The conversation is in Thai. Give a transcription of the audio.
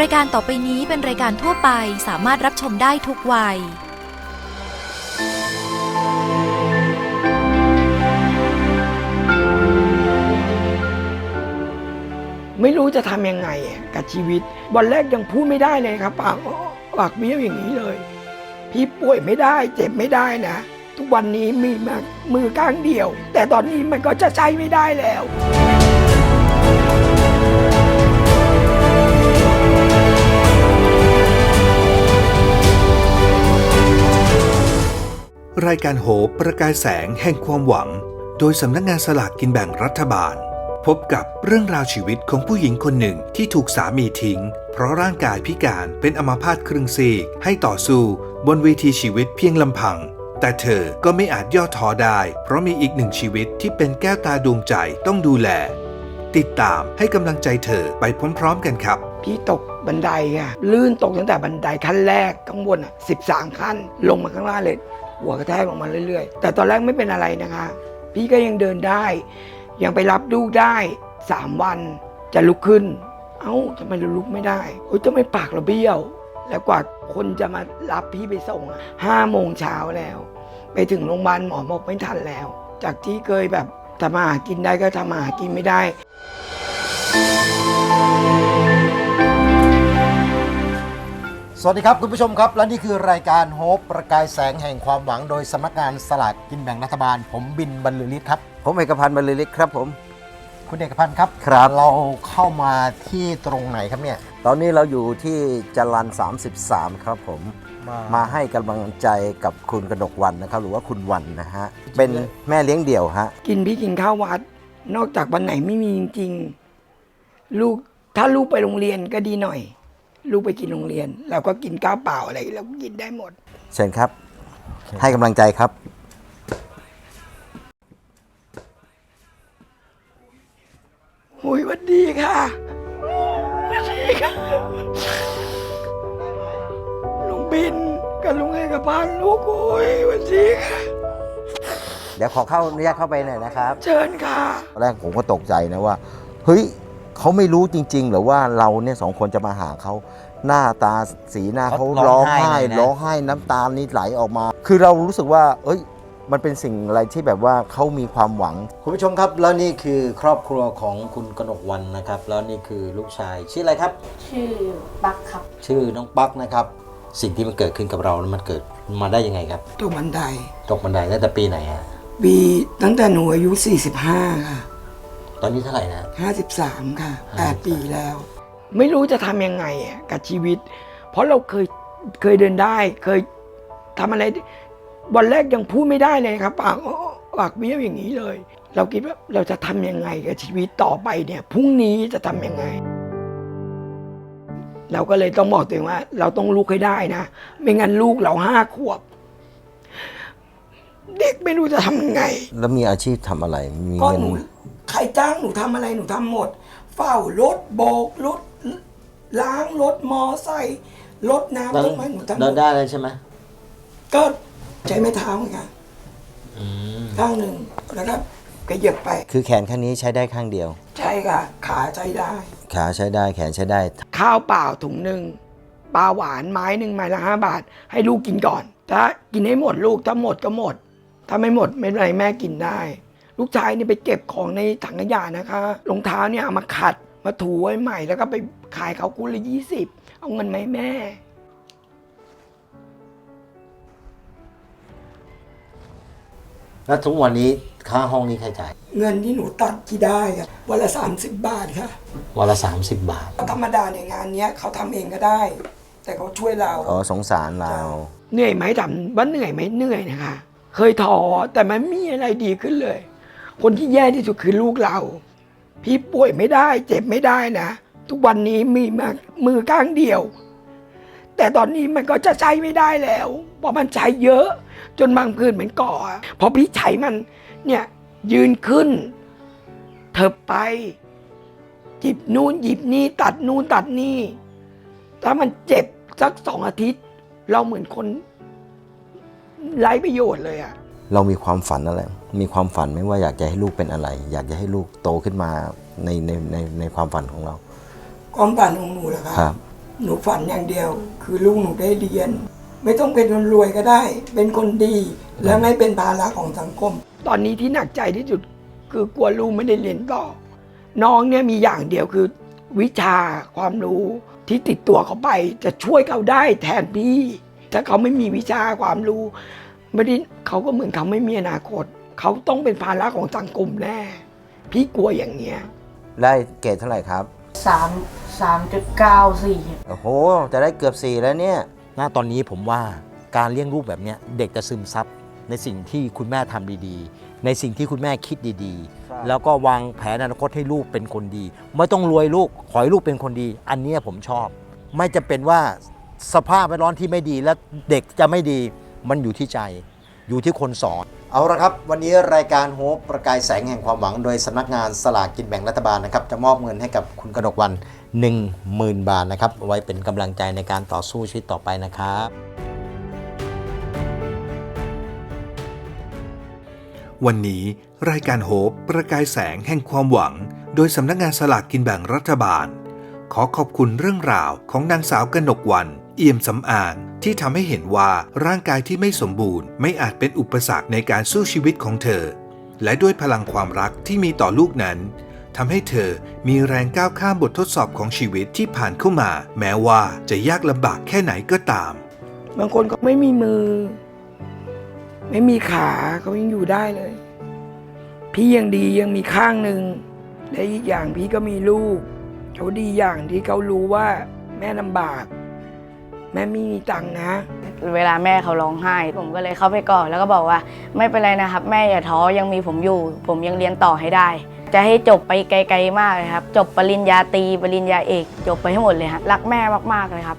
รายการต่อไปนี้เป็นรายการทั่วไปสามารถรับชมได้ทุกวัย ไม่รู้จะทำยังไงอะกับชีวิต วันแรกยังพูดไม่ได้เลยครับปากปากเบี้ยวอย่างนี้เลย พี่ป่วยไม่ได้ เจ็บไม่ได้นะ ทุกวันนี้มีมามือข้างเดียว แต่ตอนนี้มันก็จะใช้ไม่ได้แล้ว รายการโหประกายแสงแห่งความหวัง โดยสำนักงานสลากกินแบ่งรัฐบาล พบกับเรื่องราวชีวิตของผู้หญิงคนหนึ่งที่ถูกสามีทิ้ง เพราะร่างกายพิการเป็นอัมพาตครึ่งซีกให้ต่อสู้บนเวทีชีวิตเพียงลำพัง แต่เธอก็ไม่อาจย่อท้อได้ เพราะมีอีกหนึ่งชีวิตที่เป็นแก้วตาดวงใจต้องดูแล ติดตามให้กำลังใจเธอไปพร้อมๆกันครับพี่ตกบันไดค่ะลื่นตกตั้งแต่บันไดขั้นแรกข้างบนอะสิบสามขั้นลงมาข้างล่างเลย หัวกระแทกลงมาเรื่อยๆ แต่ตอนแรกไม่เป็นอะไรนะคะ พี่ก็ยังเดินได้ ยังไปรับลูกได้สามวันจะลุกขึ้น เอ้าทำไมเราลุกไม่ได้โอ้ยทำไมปากเราเบี้ยว แล้วกว่าคนจะมารับพี่ไปส่งห้าโมงเช้าแล้ว ไปถึงโรงพยาบาลหมอบอกไม่ทันแล้ว จากที่เคยแบบทำมาหากินได้ก็ทำมาหากินไม่ได้ สวัสดีครับ คุณผู้ชมครับ และนี่คือรายการโฮปประกายแสงแห่งความหวังโดยสำนักงานสลากกินแบ่งรัฐบาล ผมบินบรรลือฤทธิ์ครับ ผมเอกพันธ์บรรลือฤทธิ์ครับผม คุณเอกพันธ์ครับครับ เราเข้ามาที่ตรงไหนครับเนี่ย ตอนนี้เราอยู่ที่จรัน33 ครับผม มามาให้กำลังใจกับคุณกนกวันนะครับ หรือว่าคุณวันนะฮะ เป็นแม่เลี้ยงเดี่ยวฮะ กินพี่กินข้าววัด นอกจากวันไหนไม่มีจริงๆลูกถ้าลูกไปโรงเรียนก็ดีหน่อย ลูกไปกินโรงเรียน เราก็กินข้าวเปล่าอะไรเราก็กินได้หมด เชิญครับ ให้กำลังใจครับ โอ้ยหวันดีค่ะหวันดีค่ะลุงบินกับลุงเอกพันธ์ลูกโอ้ยหวันดีค่ะ เดี๋ยวขอเข้าอนุญาตเข้าไปหน่อยนะครับ เชิญค่ะ ตอนแรกผมก็ตกใจนะว่า เฮ้ย เขาไม่รู้จริง ๆ หรือว่าเราเนี่ยสองคนจะมาหาเขาหน้าตาสีหน้าเขาเขาร้ร้อองงไห้ไห้เลยนะ ร้องไห้น้ำตานี่ไหลออกมา คือเรารู้สึกว่า เอ้ย มันเป็นสิ่งอะไรที่แบบว่าเขามีความหวัง คุณผู้ชมครับ แล้วนี่คือครอบครัวของคุณกนกวันนะครับ แล้วนี่คือลูกชายชื่ออะไรครับ ชื่อปักครับ ชื่อน้องปักนะครับ สิ่งที่มันเกิดขึ้นกับเรามันเกิดมาได้ยังไงครับตัวบันไดตกบันไดตั้งแต่ปีไหนฮะ ปีตั้งแต่หนูอายุ 45 ค่ะ ตอนนี้เท่าไหร่นะ 53 ค่ะ 8 ปีแล้ว ไม่รู้จะทำยังไงอะกับชีวิต เพราะเราเคยเคยเดินได้เคยทำอะไร วันแรกยังพูดไม่ได้เลยครับปากปากเบี้ยวอย่างนี้เลย เราคิดว่าเราจะทำยังไงกับชีวิตต่อไปเนี่ยพรุ่งนี้จะทำยังไง เราก็เลยต้องบอกตัวเองว่า เราต้องลุกให้ได้นะ ไม่งั้นลูกเราห้าขวบ เด็กไม่รู้จะทำยังไง แล้วมีอาชีพทำอะไร มีก็เงินหนู ใครจ้างหนูทำอะไรหนูทำหมด เฝ้ารถโบกรถล้างรถมอไซค์รถน้ำต้นไม้หนูทำหมเดินดได้เลยใช่ไหมก็ใช้ไม้เท้าเหมือนกันอืมข้างหนึ่งแล้วก็กระเหยียบไปคือแขนข้างนี้ใช้ได้ข้างเดียว ใช่ค่ะ ขาใช้ได้ ขาใช้ได้แขนใช้ได้ ข้าวเปล่าถุงหนึ่งปลาหวานไม้หนึ่งไม้ละห้าบาท ให้ลูกกินก่อน ถ้ากินให้หมดลูกถ้าหมดก็หมด ถ้าไม่หมดไม่เป็นไรแม่กินได้ ลูกชายนี่ไปเก็บของในถังขยะนะคะรองเท้าเนี่ยเอามาขัดมาถูไว้ใหม่ แล้วก็ไปขายเขาคู่ละยี่สิบเอาเงินมาให้แม่ แล้วทุกวันนี้ค่าห้องนี้ใครจ่ายเงินที่หนูตัดที่ได้ครับวันละสามสิบบาทค่ะวันละ 30 บาท ธรรมดาในยงานเนี้ยเขาทำเองก็ได้ แต่เขาช่วยเรา อ๋อสงสารเรา เหนื่อยไหมถามว่าเหนื่อยไหมเหนื่อยนะคะ เคยท้อแต่มันไม่มีอะไรดีขึ้นเลย คนที่แย่ที่สุดคือลูกเรา พี่ป่วยไม่ได้ เจ็บไม่ได้นะ ทุกวันนี้มีมามือข้างเดียว แต่ตอนนี้มันก็จะใช้ไม่ได้แล้ว เพราะมันใช้เยอะ จนบางพื้นเหมือนก่อพอพี่ใช้มันเนี่ยยืนขึ้น เถิบไปหยิบนู่นหยิบนี่ตัดนู่นตัดนี่ ถ้ามันเจ็บสักสองอาทิตย์ เราเหมือนคนไร้ประโยชน์เลยอะเรามีความฝันอะไร มีความฝันไหมว่าอยากจะให้ลูกเป็นอะไร อยากจะให้ลูกโตขึ้นมาในในในในความฝันของเรา ความฝันของหนูเหรอคะครับหนูฝันอย่างเดียว คือลูกหนูได้เรียน ไม่ต้องเป็นคนรวยก็ได้ เป็นคนดี และไม่เป็นภาระของสังคม ตอนนี้ที่หนักใจที่สุดคือกลัวลูกไม่ได้เรียนต่อ น้องเนี่ยมีอย่างเดียวคือ วิชาความรู้ที่ติดตัวเขาไปจะช่วยเขาได้แทนพี่ ถ้าเขาไม่มีวิชาความรู้ไม่ได้เขาก็เหมือนเขาไม่มีอนาคต เขาต้องเป็นภาระของสังคมแน่พี่กลัวอย่างเนี้ย ได้เกรดเท่าไหร่ครับ สามสามจุดเก้าสี่ โอ้โห จะได้เกือบสี่แล้วเนี่ย หน้าตอนนี้ผมว่าการเลี้ยงลูกแบบเนี้ยเด็กจะซึมซับในสิ่งที่คุณแม่ทำดีๆ ในสิ่งที่คุณแม่คิดดีใช่ๆแล้วก็วางแผนอนาคตให้ลูกเป็นคนดี ไม่ต้องรวยลูก ขอให้ลูกเป็นคนดี อันเนี้ยผมชอบ ไม่จะเป็นว่าสภาพแวดล้อมที่ไม่ดีและเด็กจะไม่ดีมันอยู่ที่ใจ อยู่ที่คนสอน เอาละครับ วันนี้รายการโฮปประกายแสงแห่งความหวัง โดยสำนักงานสลากกินแบ่งรัฐบาลนะครับจะมอบเงินให้กับคุณกนกวัน 10,000 บาทนะครับไว้เป็นกำลังใจในการต่อสู้ชีวิตต่อไปนะครับวันนี้รายการโฮปประกายแสงแห่งความหวัง โดยสำนักงานสลากกินแบ่งรัฐบาล ขอขอบคุณเรื่องราวของนางสาวกนกวัน เอี่ยมสำอางที่ทำให้เห็นว่าร่างกายที่ไม่สมบูรณ์ ไม่อาจเป็นอุปสรรคในการสู้ชีวิตของเธอ และด้วยพลังความรักที่มีต่อลูกนั้นทำให้เธอมีแรงก้าวข้ามบททดสอบของชีวิตที่ผ่านเข้ามา แม้ว่าจะยากลำบากแค่ไหนก็ตาม บางคนก็ไม่มีมือ ไม่มีขาเขายังอยู่ได้เลย พี่ยังดียังมีข้างหนึ่งและอีกอย่างพี่ก็มีลูก เขาดีอย่างที่เขารู้ว่าแม่ลำบาก แม่ไม่มีตังค์นะ เวลาแม่เขาร้องไห้ ผมก็เลยเข้าไปกอดแล้วก็บอกว่า ไม่เป็นไรนะครับ แม่อย่าท้อยังมีผมอยู่ ผมยังเรียนต่อให้ได้ จะให้จบไปไกล ๆ มากเลยครับ จบปริญญาตรีปริญญาเอก จบไปให้หมดเลยครับรักแม่มากๆเลยครับ